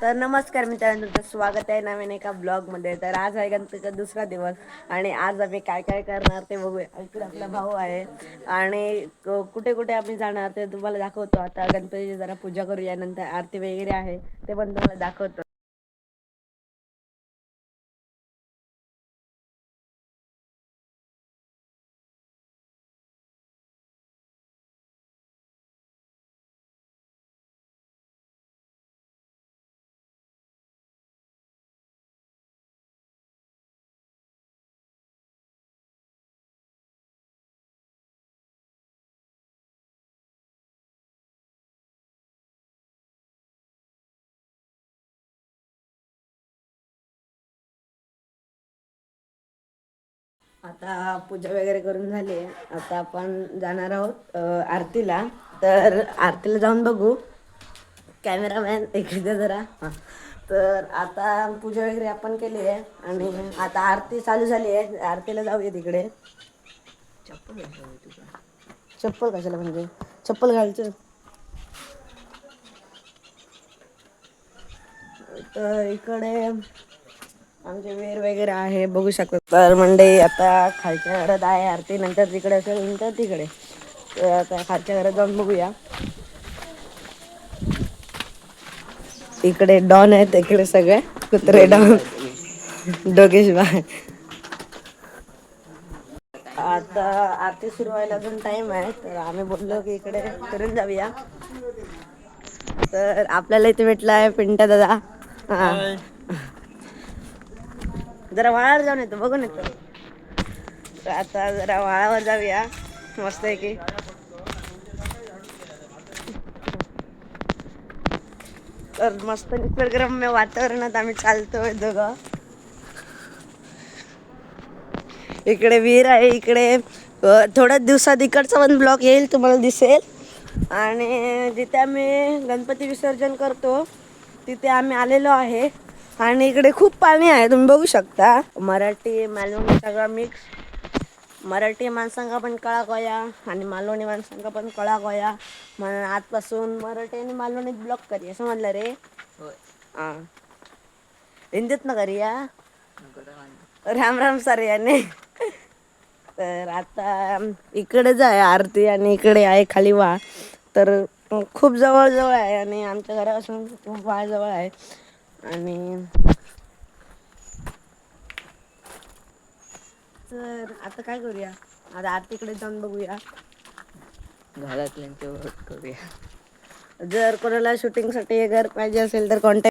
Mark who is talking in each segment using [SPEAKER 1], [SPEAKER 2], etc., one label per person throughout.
[SPEAKER 1] तर नमस्कार मित्रांनो तुमचं स्वागत आहे नवीन एका ब्लॉगमध्ये तर आज आहे गणपतीचा दुसरा दिवस आणि आज आम्ही काय काय करणार ते बघूया. इकडे आपला भाऊ आहे आणि क- कुठे कुठे आम्ही जाणार ते तुम्हाला दाखवतो. आता गणपतीची जरा पूजा करूया नंतर आरती वगैरे आहे ते पण तुम्हाला दाखवतो. आता पूजा वगैरे करून झाली आहे. आता आपण जाणार आहोत आरतीला. तर आरतीला जाऊन बघू. कॅमेरामॅन इकडे जरा. हां. तर आता पूजा वगैरे आपण केली आहे आणि आता आरती चालू झाली आहे. आरतीला जाऊया तिकडे. चप्पल चप्पल कशाला म्हणजे? चप्पल घालचं तर इकडे आमचे वेर वगैरे आहे बघू शकतो. तर मंडई आता खालच्या घरात आहे आरती नंतर तिकडे असेल नंतर तिकडे. तर आता खालच्या घरात जाऊन बघूया. इकडे डॉन आहेत इकडे सगळे. कुत्रे डॉन. डोकेश बाय आता आरती सुरू व्हायला अजून टाइम आहे तर आम्ही बोललो की इकडे फिरून जाऊया. तर आपल्याला इथे भेटला आहे पिंटा दादा. हा. जरा वाळावर जाऊन येतो बघून येतो. तर आता जरा वाळावर जाऊया. मस्त आहे की तर मस्त निसर्गरम्य वातावरणात आम्ही चालतोय दोघं. इकडे विहीर आहे इकडे थोड्याच दिवसात इकडचा पण ब्लॉक येईल तुम्हाला दिसेल. आणि जिथे आम्ही गणपती विसर्जन करतो तिथे आम्ही आलेलो आहे. आणि इकडे खूप पाणी आहे तुम्ही बघू शकता. मराठी मालवणी सगळं मिक्स मराठी माणसांका पण कळा गोया आणि मालवणी माणसांका पण कळा गोया म्हणून आजपासून मराठी आणि मालवणीत ब्लॉक करी असं म्हणलं रे. हां. हिंदीत ना करूया राम राम सर याने. तर आता इकडेच आहे आरती आणि इकडे आहे खाली वा तर खूप जवळ जवळ आहे आणि आमच्या घरापासून खूप वाळ जवळ आहे. आणि तर आता काय करूया? आता आरतीकडे जाऊन बघूया.
[SPEAKER 2] घरातल्यांचे वोट करूया.
[SPEAKER 1] जर कोणाला शूटिंगसाठी हे घर पाहिजे असेल तर कॉन्टॅक्ट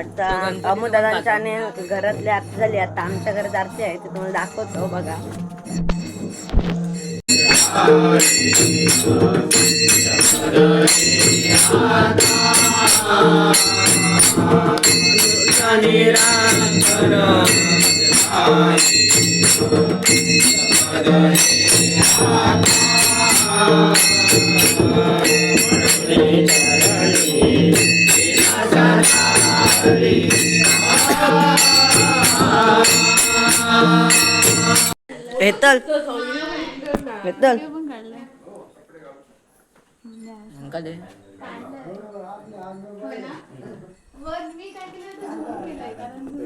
[SPEAKER 1] आता अमुदादांच्या आणि घरातली आरती झाली. आता आमच्या घरात आरती आहे ते तुम्हाला दाखवतो बघा. हेतल हेतल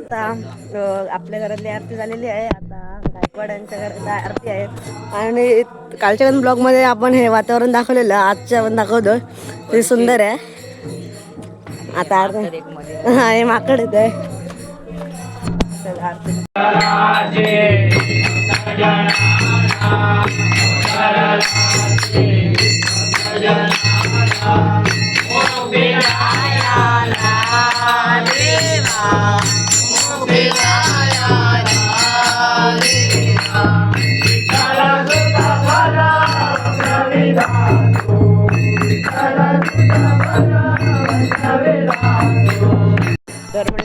[SPEAKER 1] आता आपल्या घरातली आरती झालेली आहे. आता गायकवाड्यांच्या घरात आरती आहे. आणि कालच्या पण ब्लॉगमध्ये आपण हे वातावरण दाखवलेलं आजच्या पण दाखवतो ते सुंदर आहे. आता
[SPEAKER 2] मध्ये
[SPEAKER 1] हा हे माकड येत आहे.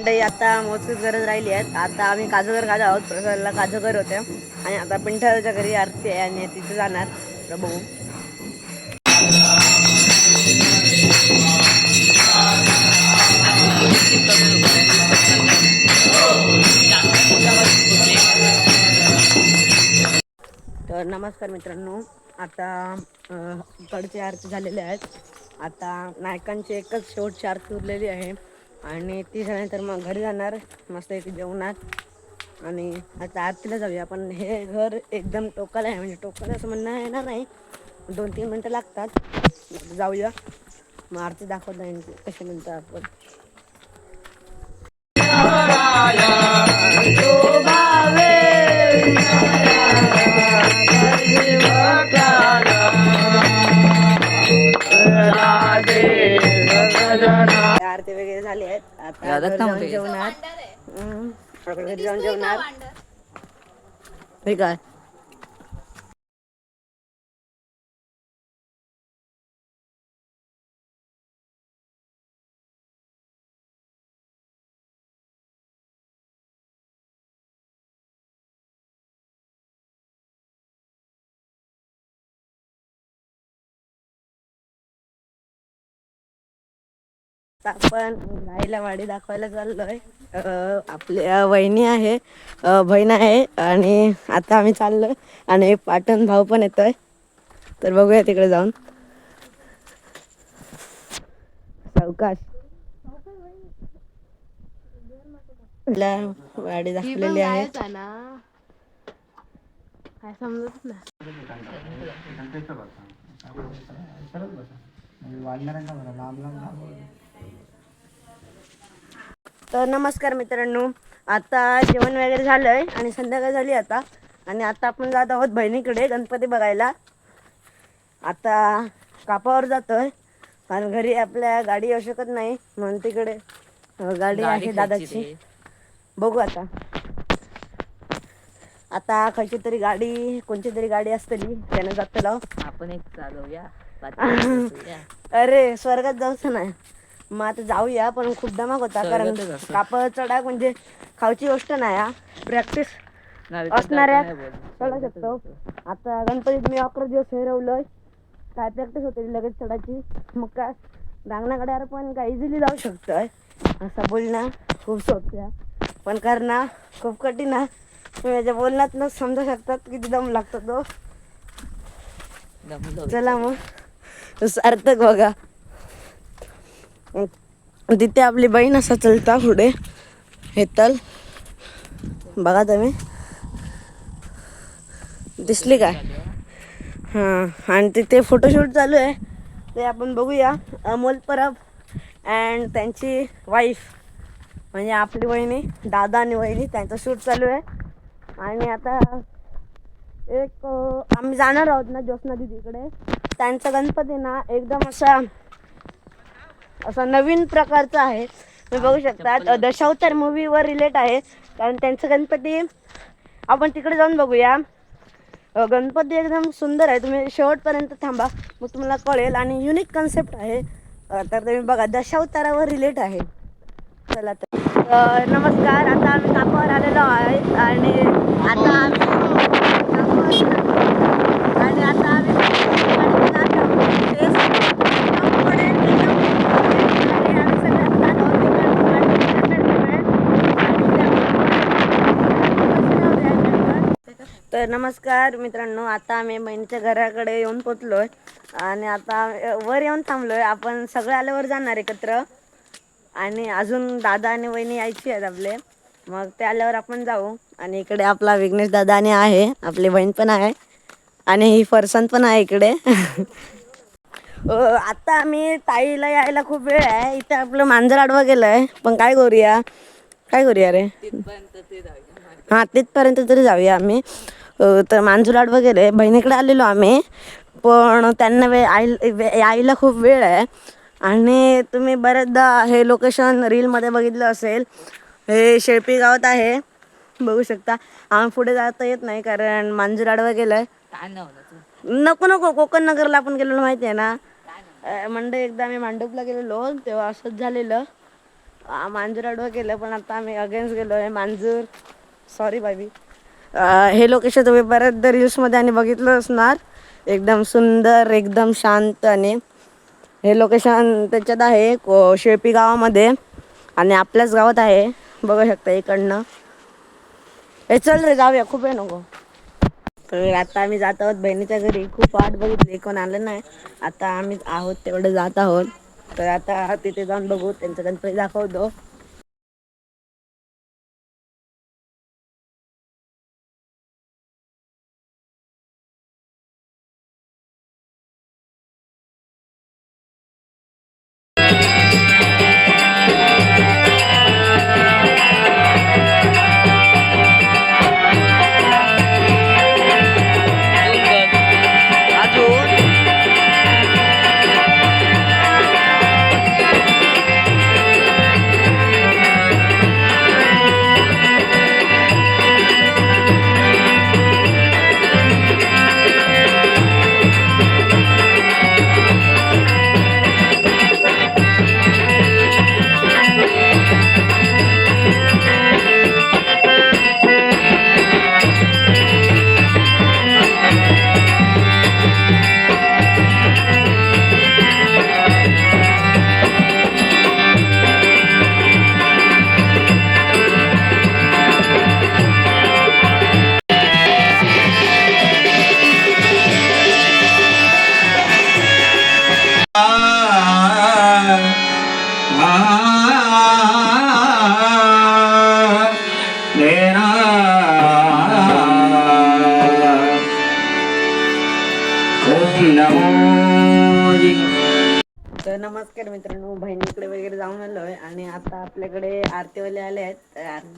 [SPEAKER 1] आपल्याही आता मोजकीच गरज राहिली आहेत. आता आम्ही काजूगर गाजा आहोत. प्रसादला काजूगर होते. आणि आता पिंठाच्या घरी आरती आहे आणि तिथे जाणार. प्रभू. तर नमस्कार मित्रांनो. आता कडचे आरती झालेले आहेत आता नायकांची एकच शेवटची आरती उरलेली आहे. आणि ती झाल्यानंतर मग घरी जाणार. मस्त एक जेवणार. आणि आता आरतीला जाऊया. पण हे घर एकदम टोकाला आहे. म्हणजे टोकाला असं म्हणणं येणार नाही. दोन तीन मिनटं लागतात. जाऊया. मग आरती दाखवत नाही कशी म्हणतात आपण. आहेत. आता घरी जाऊन. जेवणार हम्म. आता घरी जाऊन जेवणार हे काय? आता आपण गाईला वाडी दाखवायला चाललोय. आपल्या वहिनी आहे बहीण आहे आणि आता आम्ही चाललोय आणि पाटण भाऊ पण येतोय. तर बघूया तिकडे जाऊन. सावकाश. वाडी दाखवलेली आहे.
[SPEAKER 3] काय समजत नाही.
[SPEAKER 1] तर नमस्कार मित्रांनो. आता जेवण वगैरे झालंय आणि संध्याकाळ झाली आता. आणि आता आपण जात आहोत बहिणीकडे गणपती बघायला. आता कापावर जातोय. कारण घरी आपल्या गाडी येऊ शकत नाही. म्हणून तिकडे गाडी आहे दादाची. बघू आता. आता खयची तरी गाडी कोणची तरी गाडी असतली त्यानं जात लाव.
[SPEAKER 2] आपण एक चालवूया.
[SPEAKER 1] अरे स्वर्गात जाऊचं नाही. मग आता जाऊया पण खूप दमाक होता कारण. कापड चढा म्हणजे खावची गोष्ट नाही हा. प्रॅक्टिस असणाऱ्या. चढू शकतो. आता गणपतीत मी अकरा दिवस फिरवलोय काय प्रॅक्टिस होते लगेच चढायची. मग काय रांगणाकड्यावर पण काय इझिली जाऊ शकतोय. असं बोलणं खूप सोपं आहे पण करणं खूप कठीण आहे. तुम्ही याच्या बोलण्यातनं समजू शकतात किती दम लागतो तो. चला मग. सार्थक बघा. तिथे आपली बहीण असं चलता पुढे. हेतल बघा तुम्ही. दिसली काय? हां. आणि तिथे फोटोशूट चालू आहे. ते आपण बघूया. अमोल परब अँड त्यांची वाईफ म्हणजे आपली वहिनी दादा आणि वहिनी त्यांचं शूट चालू आहे. आणि आता एक आम्ही जाणार आहोत ना ज्योत्ना दिदीकडे. त्यांचा गणपती ना एकदम असा असा नवीन प्रकारचा आहे. तुम्ही बघू शकतात अं, दशावतार मूवीवर रिलेट आहे. कारण त्यांचं गणपती आपण तिकडे जाऊन बघूया. गणपती एकदम सुंदर आहे. तुम्ही शेवटपर्यंत थांबा. मग तुम्हाला कळेल. आणि युनिक कन्सेप्ट आहे. तर तुम्ही बघा दशावतारावर रिलेट आहे. चला तर. नमस्कार. आता आम्ही कापावर आलेलो आहे आणि आता आम्ही कापावर आणि आता आम्ही जात आहोत. ते एकदम पुढे, एकदम पुढे. आणि आम्ही सगळे जात आहोत तिकडे. तर नमस्कार मित्रांनो आता आम्ही बहिणीच्या घराकडे येऊन पोचलोय आणि आता वर येऊन थांबलोय. आपण सगळे आल्यावर जाणार एकत्र. आणि अजून दादा आणि वहिनी यायची आहेत आपले. मग ते आल्यावर आपण जाऊ. आणि इकडे आपला विघ्नेश दादा आणि आहे. आपली बहीण पण आहे. आणि ही फरसन पण आहे इकडे. आता आम्ही ताईला यायला खूप वेळ आहे. इथे आपलं मांजर आडवा गेलंय पण काय करूया? काय करूया रे. हां तिथपर्यंत तरी जाऊया आम्ही. तर मांजुराड वगैरे बहिणीकडे आलेलो आम्ही. पण त्यांना वेळ आई वे- यायला खूप वेळ आहे. आणि तुम्ही बऱ्याचदा हे लोकेशन रीलमध्ये बघितलं असेल. हे शेळपी गावात आहे. बघू शकता. आम्ही पुढे जाता येत नाही कारण मांजुराडवर
[SPEAKER 2] वगैरे.
[SPEAKER 1] नको नको. कोकण नगरला आपण गेलेलो माहिती आहे ना. अ, एकदा आम्ही मांडूपला गेलेलो. तेव्हा असंच झालेलं. आ, गेलं पण आता आम्ही अगेन्स्ट गेलो आहे मांजूर. सॉरी बाबी हे लोकेशन तुम्ही बऱ्याचदा रील्समध्ये आणि बघितलं असणार. एकदम सुंदर एकदम शांत आणि हे लोकेशन त्याच्यात आहे को शेळपी गावामध्ये. आणि आपल्याच गावात आहे. बघू शकता इकडनं. हे चल रे जाऊया. खूप आहे नको.
[SPEAKER 2] तर आता आम्ही जात आहोत बहिणीच्या घरी. खूप वाट बघितली. कोण आलं नाही. आता आम्ही आहोत तेवढं जात आहोत. तर आता तिथे जाऊन बघू. त्यांचं गणपती दाखवतो.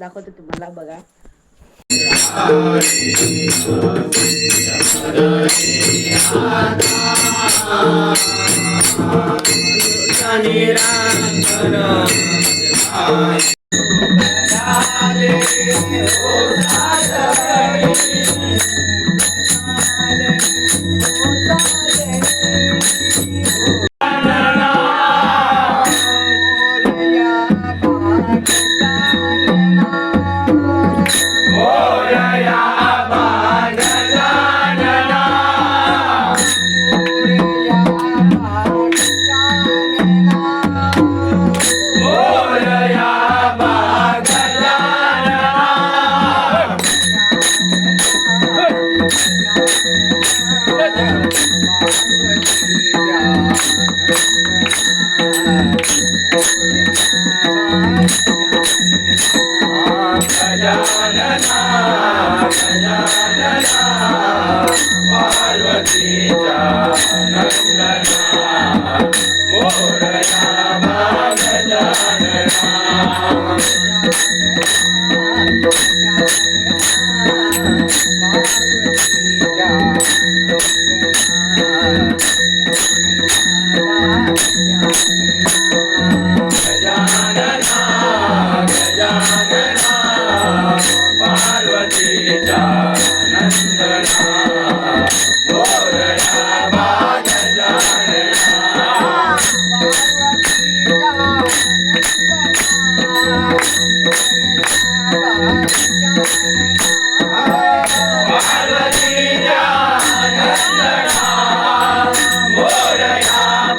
[SPEAKER 2] दाखवते तुम्हाला बघा.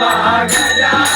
[SPEAKER 2] गया